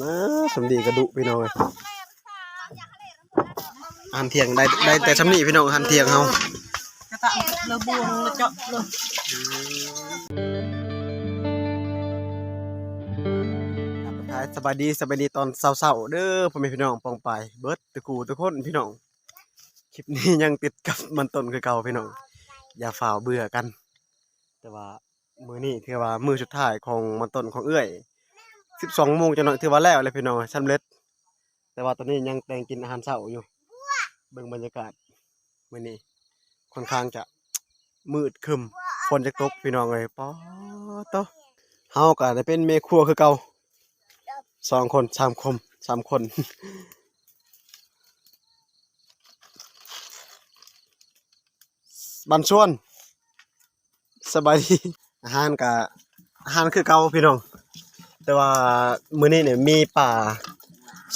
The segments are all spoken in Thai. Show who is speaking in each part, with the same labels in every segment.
Speaker 1: นะสำดีกระดุพี่น้องเอ้ยอาหารเที่ยงได้ได้แต่สำนีพี่น้องอาหารเที่ยงเฮา
Speaker 2: กระตะเลบวงเลเจาะเลย
Speaker 1: ท้ายสบายดีสบายดีตอนเช้าๆเด้อพ่อแม่พี่น้องปองไปายเบิดตะกูทุกคนพี่น้อง คลิปนี้ยังติดกับมันต้นคือเก่าพี่น้องอย่าฝ่าวเบื่อกัน แต่ว่ามื้อนี้ถือว่ามื้อสุดท้ายของมันต้นของเอื้อย12โมงจังหน่อยถือว่าแล้วเลยพี่น้องสำเร็จ แต่ว่าตอนนี้ยังแต่งกินอาหารเช้าอยู่เบิ่งบรรยากาศมื้อนี้ค่อนข้างจะมืดครึมฝนจะตกพี่น้องเลยป๊อดโตเฮาก็ได้เป็นแม่ครัวคือเก่าสองคนสามคนสามคน บันชวนสบายดีอาหารกะอาหารคือเก่าพี่น้อง แต่ว่ามื้อนี้เนี่ยมีปลา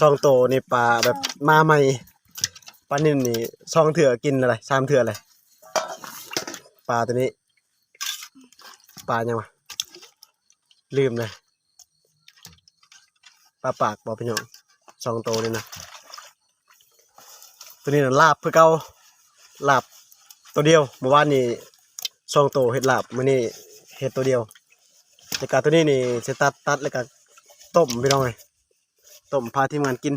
Speaker 1: สองโตวนี่ปลาแบบมาใหม่ปลานิ่นนี่สองเถื่อกินอะไรสามเถื่ออะไรปลาตัวนี้ ปลายังวะลืมเลยปลาปากบอกพี่น้องสองโตนี่นะตัวนี้น่ะลาบเพื่อเก่าลาบ ตัวเดียวเมื่อวานนี่สองโตเห็ดลาบมื้อนี้เห็ดตัวเดียวแต่การตัวนี้นี่จะตัดตัดแล้วก็ต้มพี่น้องเลยต้มพาทีมงานกิน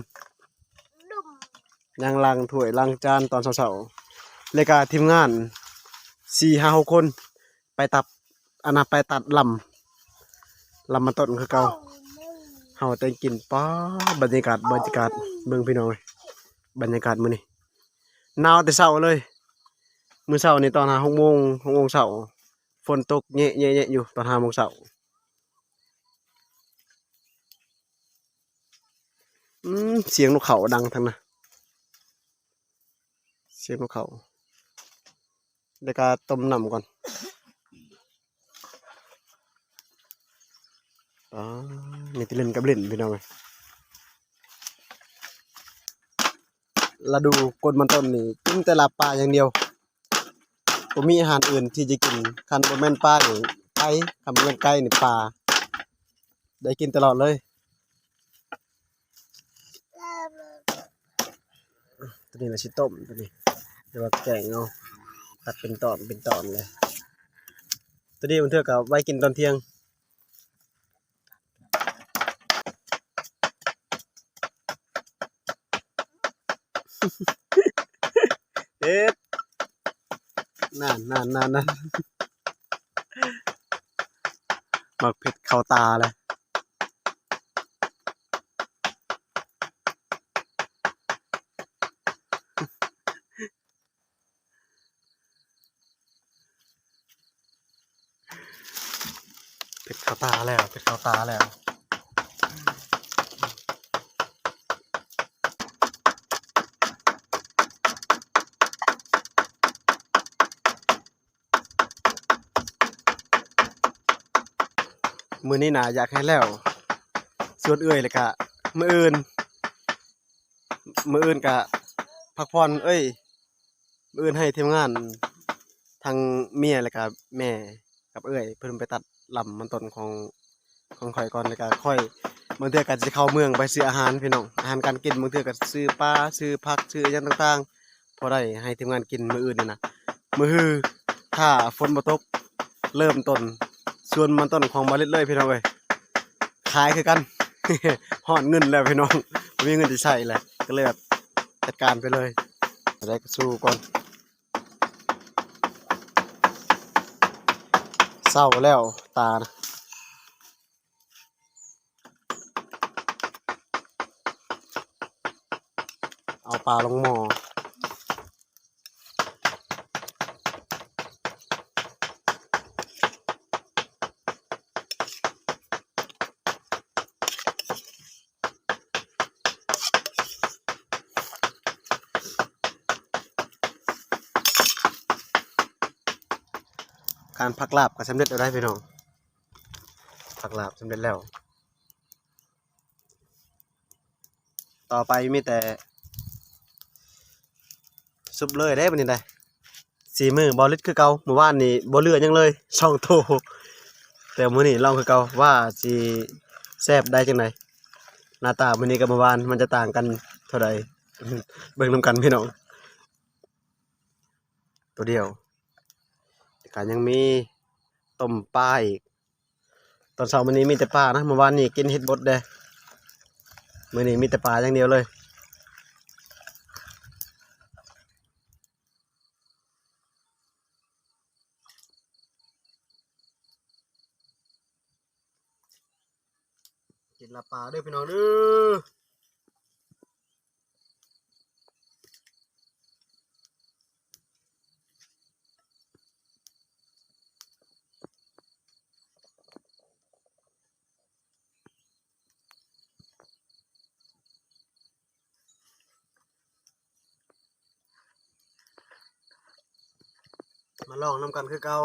Speaker 1: ย่างล้างถ้วยล้างจานตอนเช้าๆแล้วก็ทีมงานสี่ห้าหกคน ไปตับอันนั้นไปตัดลำลำมาต้นคือเก่าเฮาแต่งกินป้าบรรยากาศบรรยากาศเบิ่งพี่น้องเลยบรรยากาศมื้อนี้หนาวแต่เช้าเลย มื้อเช้านี่ตอนหาหกโมงหกโมงเช้าฝนตกเยอะๆอยู่ตอนห้าโมงเช้าอืมเสียงนกเขาดังทั้งนะเสียงนกเขาเดี๋ยวก็ต้มน้ำก่อนอ๋อมีแติเล่นกับเล่นพี่น้องเลยเราดูกดมันต้นนี่กินแต่ละปลาอย่างเดียว ผมมีอาหารอื่นที่จะกินคันบะแม่นปลาหรือไก่คันบะแมนไก่นี่ปลาได้กินตลอดเลยตัวนี้เราชิต้มตัวนี้เดี๋ยวว่าแกงเอาตัดเป็นตอนเป็นตอนเลยตัวนี้มันเท่ากับไว้กินตอนเที่ยงเอ๊ะ นั่นนั่นนั่นนั่นหมักเผ็ดเข้าตาเลยเผ็ดเข้าตาแล้วเผ็ดเข้าตาแล้ว มือนี้นะอยากให้แล้ว ส่วนเอื่อยเลยกะมืออื่น มืออื่นกะพักผ่อนเอ้ย มืออื่นให้ทีมงานทางเมียแล้วก็แม่กับเอ้อยเพิ่นไปตัดลำมันต้นของของข่อยก่อนแล้วก็ค่อยบางเทื่อก็จะเข้าเมืองไปซื้ออาหารพี่น้องอาหารการกินบางเทื่อก็ซื้อปลาซื้อผักซื้อหยังต่างๆ พอได้ให้ทีมงานกินมืออื่นนี่นะมือคือถ้าฝนบ่ตกเริ่มต้น ส่วนมันต้นของบาลิตเลยพี่น้องเอ้ยขายคือกันฮอดเงินแล้วพี่น้องบ่มีเงินจะใช้แหละก็เลยแบบจัดการไปเลยได้ก็สู้ก่อนเศร้าแล้วตานะเอาปลาลงหม้อ การพักลาบก็สำเร็จแล้วได้พี่น้องพักลาบสำเร็จแล้ว ต่อไปมีแต่ซุบเลยได้บัดนี้ได้สีมือบอลลิตคือเก่าเมื่อวานนี่บ่เลือยังเลยช่องโตแต่มื้อนี้ลองคือเก่าว่าสิแซ่บได้จังไดหน้าตามื้อนี้กับเมื่อวานมันจะต่างกันเท่าใดเบิ่งนํกันพี่น้องตัวเดียว ก็ยังมีต้มปลาอีก ตอนเช้ามื้อนี้มีแต่ปลานะเมื่อวานนี่กินเห็ดบดเด้มื้อนี้มีแต่ปลาอย่างเดียวเลยกินลาปลาเด้อพี่น้องเด้อ มาลองน้ำกันคือเก่า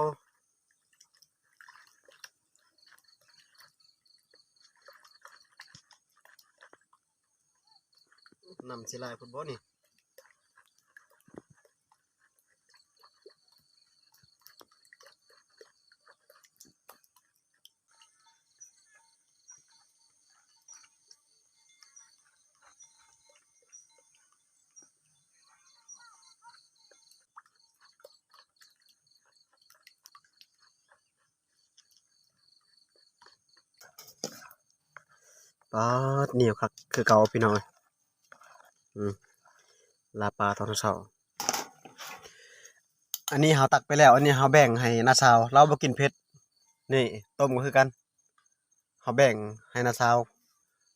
Speaker 1: น้ำสิลายพุ่นบ่นี่ ปลาเหนียวคักคือเกาพี่น้อยอืมลาปลาตอนเช้าอันนี้เฮาตักไปแล้ว อันนี้เฮาแบ่งให้นาสาวเราบ่กินเผ็ดนี่ต้มก็คือกันเฮาแบ่งให้นาสาว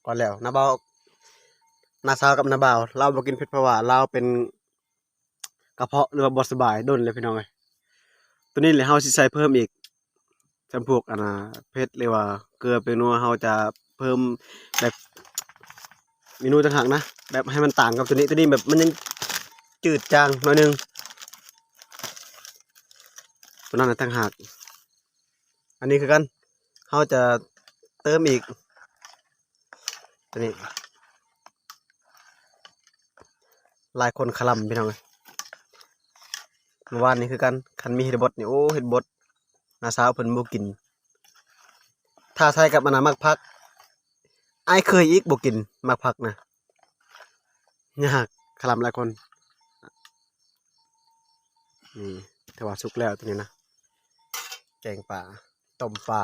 Speaker 1: ก่อนแล้วนาเบานาสาวกับนาบ่าวเราบ่กินเผ็ดเพราะว่าเราเป็นกระเพาะหรือว่าบ่สบายดนเลยพี่น้องเอ้ยตัวนี้เลยเฮาสิใส่เพิ่มอีกจำพวกอันนะเผ็ดหรือว่าเกลือเป็นนัวเฮาจะ พิ่มแบบเมนูต่างหากนะ แบบให้มันต่างกับตัวนี้ตัวนี้แบบมันยังจืดจางหน่อยนึงตัวนั้นน่ะต่างหาก อันนี้คือกันเขาจะเติมอีกตัวนี้ลายคนขลำพี่น้องเลยวานนี้คือกันคันมีเห็ดบดนี่โอ้เห็ดบดนาสาวเพิ่นบ่กิน ถ้าใส่กับมันน่ะมักพัก อายเคยอีกบ่กินมักพักนะยากขลำหลายคนนี่แต่ว่าสุกแล้วตัวนี้นะ แกงป่าต้มปลา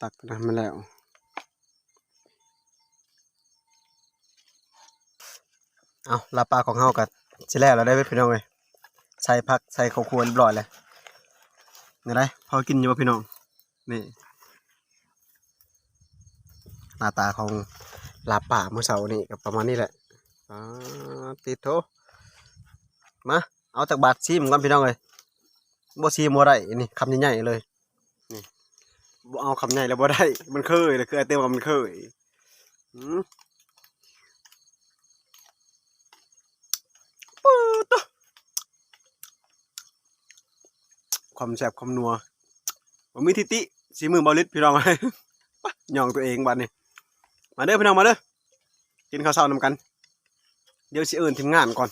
Speaker 1: ตักน้ำมาแล้วเอาลาปลาของเฮากัสิแล้วเราได้ไปพี่น้องเลย ใส่ผักใส่ข้าวควรบ่อยเลยนี่ได้พอกินอยู่บ่พี่น้องนี่หน้าตาของลาป่าเมื่อเช้านี่ก็ประมาณนี้แหละอติดโถมาเอาจากบาทซีมก่อนพี่น้องเลยบ่ซีมบ่ได้นี่คำใหญ่ๆเลยนี่เอาคำใหญ่แล้วบ่ได้มันเคยเลยคือไอเต็มว่ามันเคยอืมปื๊ดโต ความแซ่บความนัวบ่มีทิติสีมือบาลิดพี่น้องเลยย่องตัวเองบัดนี้มาเด้อพี่น้องมาเด้อกินข้าวเช้านำกัน เดี๋ยวสิเอิญทีมงานก่อน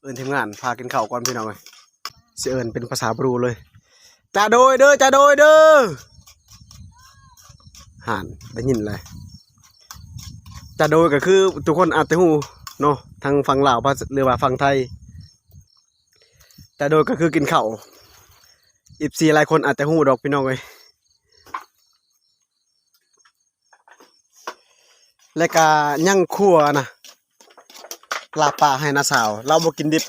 Speaker 1: เอิญทีมงานพากินข้าวก่อนพี่น้องเลยสิเอิญเป็นภาษาบรูเลยจ่าโดยเด้อจ่าโดยเด้อห่านได้ยินเลยจ่าโดยก็คือทุกคนอาจจะหูเนาะทางฝั่งลาวหรือว่าฝั่งไทยจ่าโดยก็คือกินข้าว อีฟซีหลายคนอาจจะหูดอกพี่น้องเลยแล้วก็ย่างคั่วนะลาบปลาให้นาสาว เราบ่กินดิบ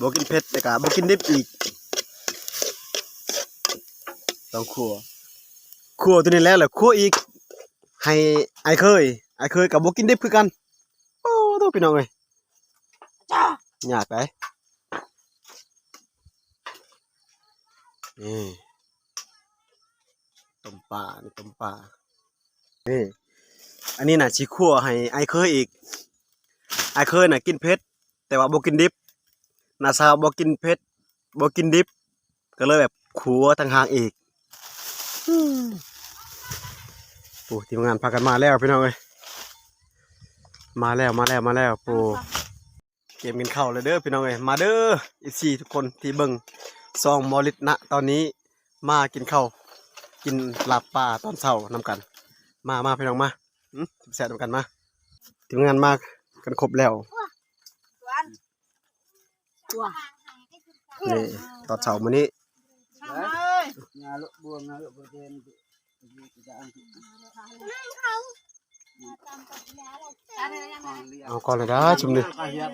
Speaker 1: บ่กินเผ็ดแต่ก็บ่กินดิบอีกต้องคั่วคั่วตัวนี้แล้วแหละคั่วอีก ให้ไอ้เคยไอ้เคยกับบ่กินดิบคือกันโอ้ตัวพี่น้องเอ้ยยากไป นี่ต้มปลานี่ต้มปลานี่อันนี้น่ะสิคั่วให้ไอเคยอีก ไอเคยน่ะกินเผ็ดแต่ว่าบ่กินดิบนาซาวบ่กินเผ็ดบ่กินดิบ ก็เลยแบบขัวต่างหากอีกปูทีมงานพากันมาแล้วพี่น้องเอ้ยมาแล้วมาแล้วมาแล้วปูเกมกินข้าวเลยเด้อพี่น้องเอ้ยมาเด้ออีซีทุกคนที่เบิ่ง ซองมอลิตณตอนนี้มากินข้าวกินลาบปลาตอนเช้านำกัน มามาพี่น้องมาอืมแซ่บนำกันมาทีมงานมากันครบแล้ว
Speaker 2: ว้า
Speaker 1: นี่ตอนเช้ามื้อนี้
Speaker 2: ช่างเลย
Speaker 3: Nyaluk buang nyaluk bagian itu. Jadi tidak anti.
Speaker 1: เอาก่อนเลยนะชุมดี
Speaker 3: Kahiyat.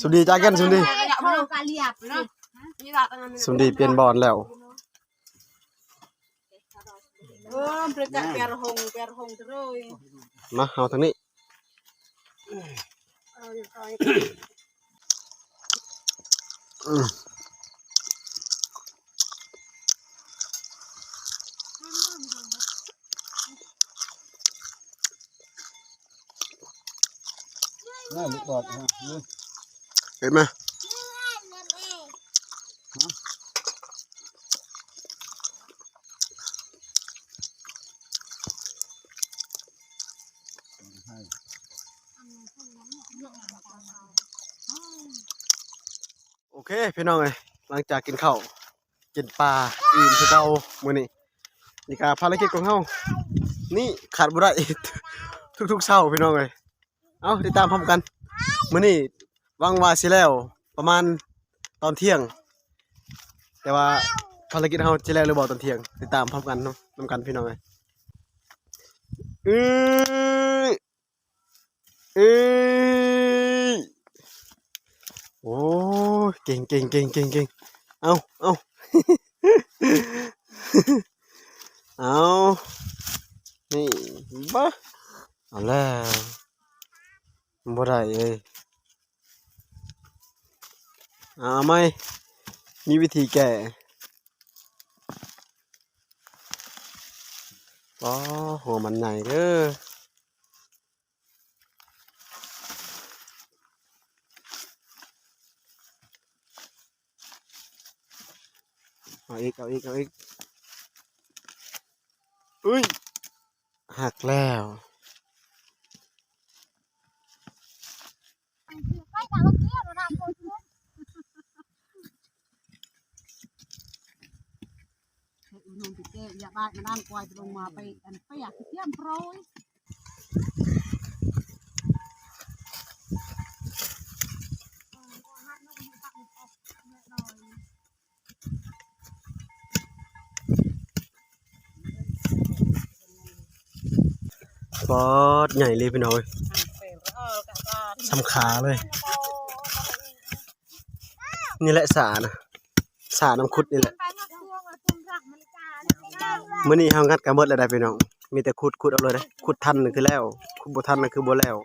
Speaker 1: ชุมดีจ้าแกันชุมดี
Speaker 2: เรากาเลียบเนาะนี่ละตั้งนั้น
Speaker 1: ชุมดีเปลี่ยนบอลแล้ว
Speaker 2: เออเปรียบเปียรหงเปียรหงเลย
Speaker 1: มาเอาทางนี้อืม
Speaker 3: Nyaluk bot. ha. Ni.
Speaker 1: เห็นไหม พี่น้องเอ้ยหลังจากกินข้าวกินปลาอิ่มคือเก่ามื้อนี้นี่ก็ภารกิจของเฮานี่ขาดบ่ได้ทุกๆเช้าพี่น้องเอ้ยเอาติดตามพร้อมกันมื้อนี้วังว่าสิแล้ว ประมาณตอนเที่ยง แต่ว่าภารกิจเฮาสิแล้วหรือบ่ตอนเที่ยงติดตามพร้อมกันเนาะนํกันพี่น้องเอ้ยเอ้ยเอ้ย โอ้ย เก่งเก่งเก่งเก่งเก่งเอาเอาเอานี่บ้าเอาแล้วบ่ได้เลยเอาไหมมีวิธีแก้อ๋อหัวมันใหญ่เด้อ เอาอีกเอาอีกเอาอีกอุ้ยหักแล้ว
Speaker 2: นุ่มติเกอยากได้มาด้านควายลงมาไปอันไปอยากเที่ยมโปรย
Speaker 1: ปอดใหญ่เลยพี่น้อยสำขาเลย นี่แหละสานะสาน้ำคุดนี่แหละเมื้อนี้เฮางัดกันหมดแล้วได้พี่น้อง มีแต่ขุดขุดเอาเลยเด้ขุดทันน่ะคือแล้วขุดบ่ทันน่ะคือบ่แล้ว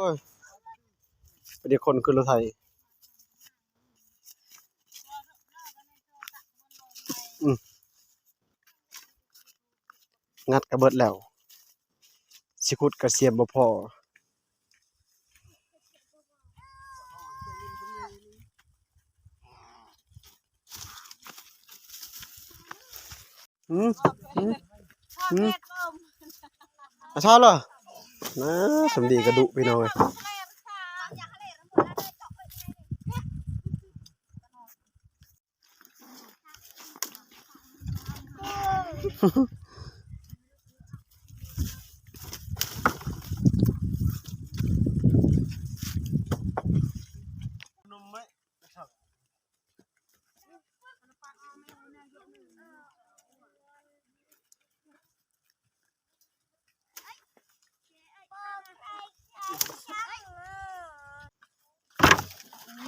Speaker 1: โอ้ยเดี๋ยวคนขึ้นรถไถอืมงัดกระเบิดแล้ว สิขุดกระเสียมบ่พออืมอืมอืมอาชาเหรอ นะสมดีกระดุพี่น้องเอ้ย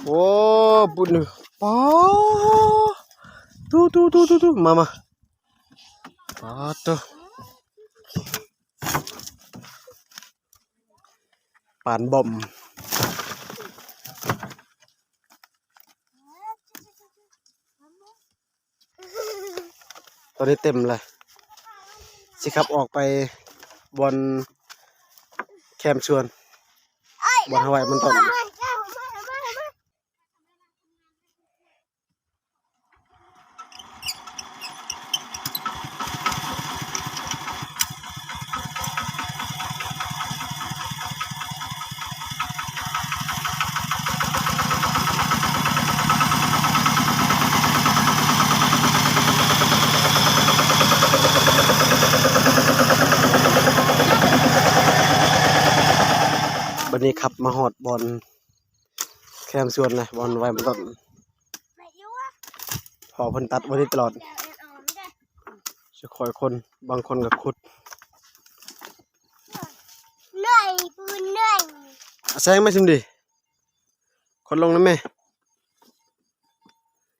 Speaker 1: โอ้ ปุ่นป้าตูตูตูตูตูมามาป้าตัวปานบ่มตอนนี้เต็มเลยสิครับออกไปบนแคมชวนบนฮาวายมันต้น บันนี้ขับมาหอดบอล แคมชวนเลยบอลไว้มันต้นพอเพิ่นตัดไว้ได้ตลอดจะคอยคนบางคนกับขุด
Speaker 4: เหนื่อยปืนเหนื่อย
Speaker 1: อะแซงไม่ชิมดิคนลงนะแม่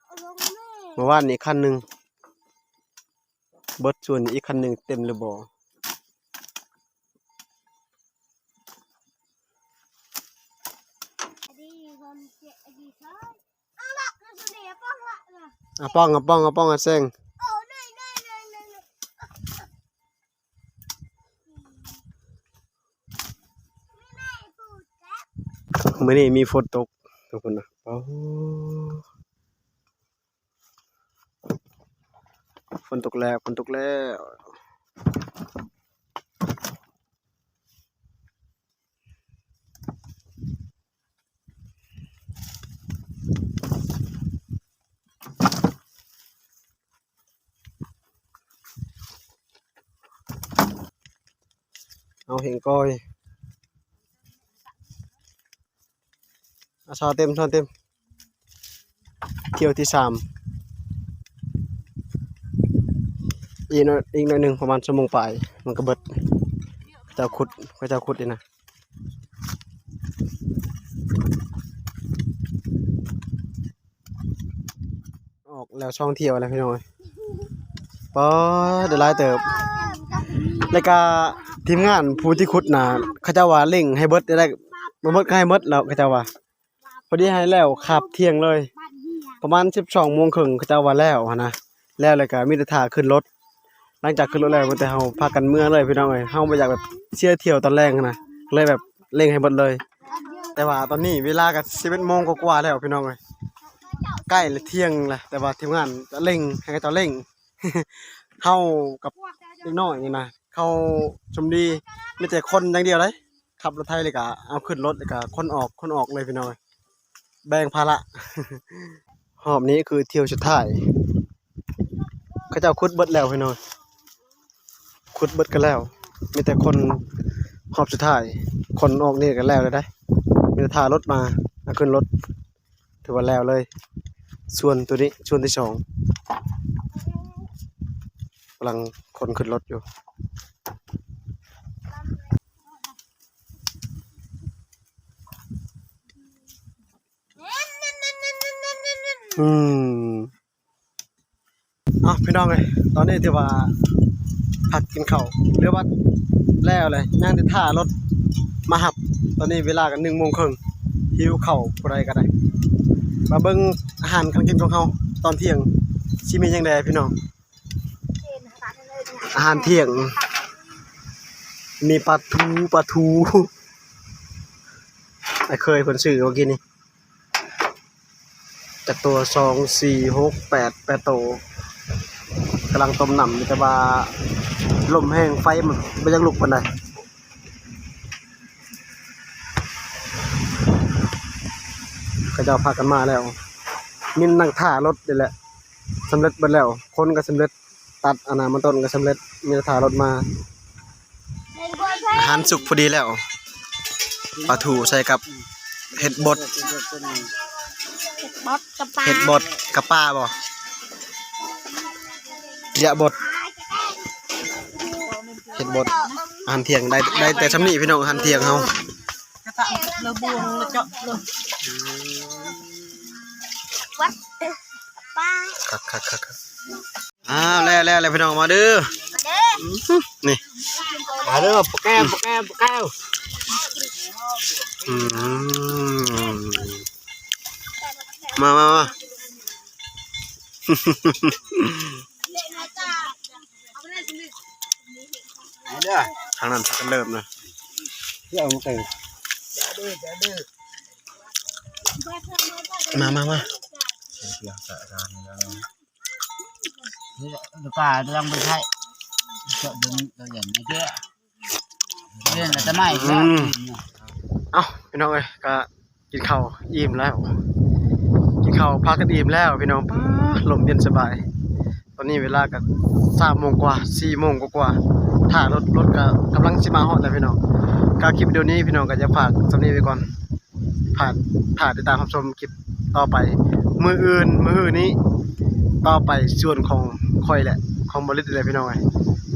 Speaker 4: เอาลงแม่
Speaker 1: เมื่อวานนี้คันหนึ่งเบิดส่วนอีกคันหนึ่งเต็มเลยบ่
Speaker 4: อดีคนเจ็บอดีใช่เอาละเราจะเดี๋ยวป้องละนะ
Speaker 1: อะป้องอะป้องอะป้องอะแซง
Speaker 4: โอ้เหนื่อยเหนื่อยเหนื่อยเหนื่อยเหนื่อยไม่แม่ปูดแก๊บ
Speaker 1: มื้อนี้มีฝนตกทุกคนนะโอ้ฝนตกแล้วฝนตกแล้ว เอาเห็นก้อยอาชอเต็มชอเต็ม เที่ยวที่สามอีกหน่อยอีกหน่อยหนึ่งประมาณชั่วโมงปลายมันก็เบิดจ้าขุดเขาเจ้าขุดนี่นะออกแล้วช่องเที่ยวอะไรพี่น้อยป๊อเดี๋ยวไล่เติบแล้วก็ ทีมงานผู้ที่ขุดน่ะเขาเจ้าว่าเร่งให้เบิดได้บ่เบิดก็ให้เบิดแล้วเขาเจ้าว่าพอดีให้แล้วขับเที่ยงเลย ประมาณ12โมงครึ่งเขาเจ้าว่าแล้วนะแล้วแล้วก็มีแต่ท่าขึ้นรถ หลังจากขึ้นรถแล้วมันแต่เฮาพากันเมื่อเลยพี่น้องเอ้ยเฮาบ่อยากแบบเชี่ยเที่ยวตอนแรกนะเลยแบบเร่งให้เบิดเลย แต่ว่าตอนนี้เวลาก็11โมงกว่าแล้วพี่น้องเอ้ยใกล้เที่ยงแล้วแต่ว่าทีมงานจะเร่งให้เขาเจ้าเร่งเฮากับเล็กน้อยนี่นะ เข้าชมดีไมีแต่คนอย่างเดียวเลยขับรถไทยเลยกะเอาขึ้นรถเลยกะคนออกคนออกเลยพี่น้อยแบ่งภาระหอบนี้คือเที่ยวสุดท้ายเขาเจ้าคุดเบิดแล้วพี่น้อยคุดเบิดกันแล้วมีแต่คนหอบสุดท้าย คนออกนี่กันแล้วเลยได้มีแต่ทารถมาเอาขึ้นรถถือว่าแล้วเลย ส่วนตัวนี้ส่วนที่สอง กำลังคนขึ้นรถอยู่ อืมอะพี่น้องเลยตอนนี้ที่ว่าพักกินเข้าเรียกว่าแล้วเลยย่างที่ท่ารถมาหับ ตอนนี้เวลากันหนึ่งโมงครึ่งหิวเข้าวผู้ใดก็ได้มาเบิ่งอาหารการกินของเขาตอนเที่ยงชิมียังไงพี่น้อง อาหารเที่ยง มีปลาทูปลาทูไอเคยคนซื้อเมื่อกี้นี่จากตัวสองสี่หกแปดแปดโตกำลังต้มน้ำมีแต่ว่าลมแห้งไฟมันไม่ยังลุกปนใดเขาเจะพากันมาแล้วมินนั่งท่ารถนี่แหละสำเร็จเบิดแล้ว คนก็สำเร็จ ตัดอนามันต้นก็สำเร็จมีแต่ท่ารถมาอาหารสุกพอดีแล้วปลาทูใส่กับเห็ดบด
Speaker 4: บอสกับปลา
Speaker 1: เห็ดบดกับปลาบ่เยอะบดเห็ดบดอาหารเที่ยงได้ได้แต่สำนีพี่น้องอาหารเที่ยงเฮาก
Speaker 2: ระตะเลบวงเลเจาะเลย
Speaker 4: วัดปลา
Speaker 1: คักคักคักคัก อ้าวแล้วแล้วแล้วพี่น้องมาเด้อ
Speaker 4: เด้อ
Speaker 1: อื้อหือนี่มาเด้อปะแก้วปะแก้วปะแก้วอืมมามามา
Speaker 4: เล่นนะจ้าเอาไปเล่นสิ
Speaker 3: ไหนเด้อ
Speaker 1: ทางนั้นสักกันเริ่มนะ
Speaker 3: ที่เอามาเตะ
Speaker 1: มามามา
Speaker 3: นี่ลูกกาต้องไปใช้เจาะดึงตัวใหญ่ไม่เจ๊เล่นแต่ไม่
Speaker 1: อืมเอ้าพี่น้องเอ้ยก็กินข้าวอิ่มแล้ว กินข้าวพักกันอิ่มแล้วพี่น้องป้าลมเย็นสบาย ตอนนี้เวลาก็สามโมงกว่าสี่โมงกว่าๆถ้ารถรถก็กำลังสิมาฮอดแล้วพี่น้องก็คลิปวิดีโอนี้พี่น้องก็จะฝากสำนีไว้ก่อนผ่านผ่านติดตามรับชมคลิปต่อไป มืออื่นมืออื่นนี้ ต่อไปส่วนของคอยแหละ ของบริษัทเลยพี่น้องไ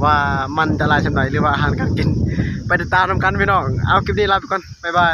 Speaker 1: ว่ามันจะลายชำไรหรือว่าอาหารการกิน ไปติดตามทำกันพี่น้อง เอาคลิปนี้ลาไปก่อน บ๊ายบาย